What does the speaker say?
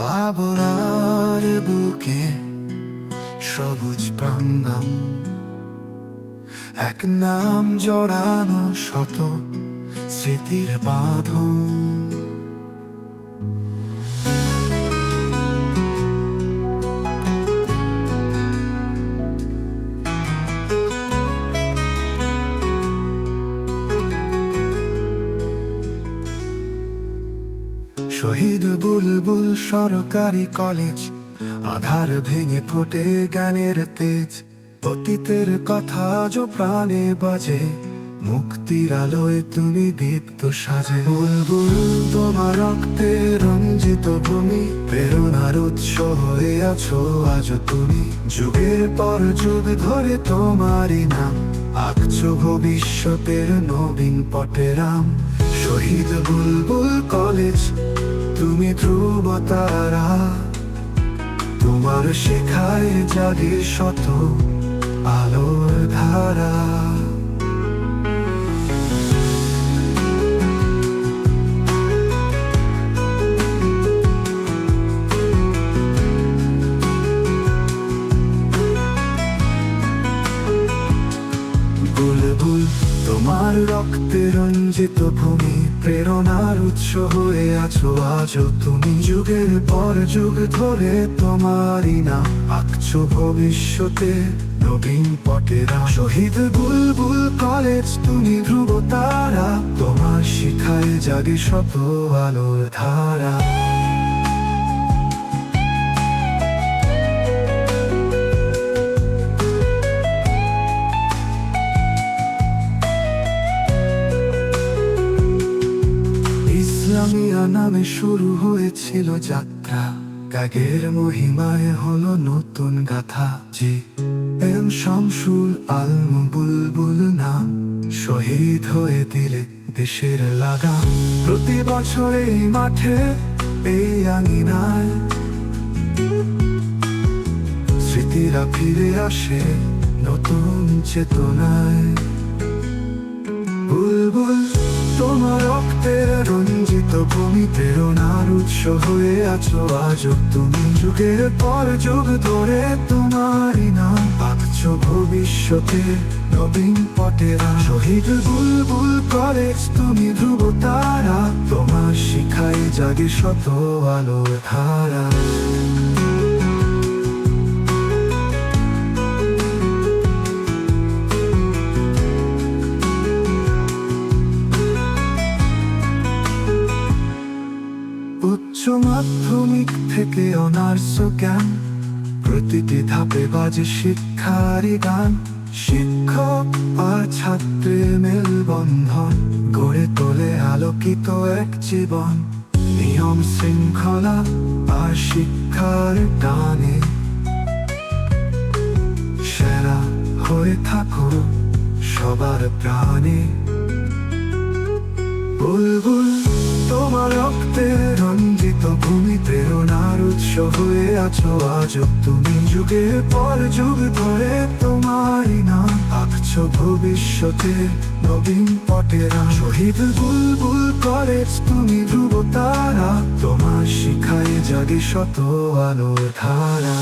পাবনার বুকে সবুজ প্রাঙ্গম এক নাম জড়ানো শত স্মৃতির বাঁধন। শহীদ বুলবুল সরকারি কলেজ, আধার ভেঙে ফোটে জ্ঞানের তেজ। অতীতের কথা যো প্রাণে বাজে, মুক্তির আলোয় তুমি দীপ্ত সাজে। বুলবুল, তোমার রক্তে রঞ্জিত ভূমি, প্রেরণার উৎস হয়ে আছো আজ তুমি। যুগের পর যুগ ধরে তোমারই নাম, আঁকছো ভবিষ্যতের নবীন পটেরাম শহীদ বুলবুল কলেজ তুমি ধ্রুব তারা তোমার শেখায় জাগে শত আলোর ধারা। বুলবুল তোমার রক্তে রঞ্জিত ভূমি, প্রেরণার উৎস হয়ে আছো, আজও তুমি যুগের পর যুগ ধরে তোমারই না। আঁকছো ভবিষ্যতে নবীন পটেরা। শহীদ বুলবুল কলেজ, তুমি ধ্রুব তারা। তোমার শিখায় জাগে শত আলোর ধারা। ইসলামিয়া নামে শুরু হয়েছিল যাত্রা। ত্যাগের মহিমায় হলো নতুন গাথা। জি এম শামসুল আল বুলবুল নাম। শহীদ হয়ে দিলে দেশের লাগা প্রতি বছর এই মাঠে এই আঙিনায়। স্মৃতিরা ফিরে আসে নতুন চেতনায়। রঞ্জিত ভূমি প্রেরণার উৎস হয়ে আছো আজ তুমি যুগের পর যুগ ধরে তোমারই নাম পাচ্ছ ভবিষ্যতে নবীন পটেরা। শহীদ বুলবুল কলেজ, তুমি ধ্রুব তারা, তোমার শিখায় জাগে শত আলোর ধারা। থেকে অনার্স জ্ঞান প্রতিটি ধাপে বাজে শিক্ষারই গান। শিক্ষক আর ছাত্রের মেলবন্ধন। গড়ে তোলে আলোকিত এক জীবন। নিয়ম শৃঙ্খলা আর শিক্ষার টানে। সেরা হয়ে থাকো সবার প্রাণে। বুলবুল তোমার রক্তে রঞ্জিত ভূমি প্রেরণার উৎস হয়ে আছো, আজ তুমি যুগে পর যুগ ধরে তোমারই নাম আঁকছো ভবিষ্যতে নবীন পটেরা শহীদ বুলবুল কলেজ, তুমি ধ্রুব তারা, তোমার শিখায় জাগে শত আলোর ধারা।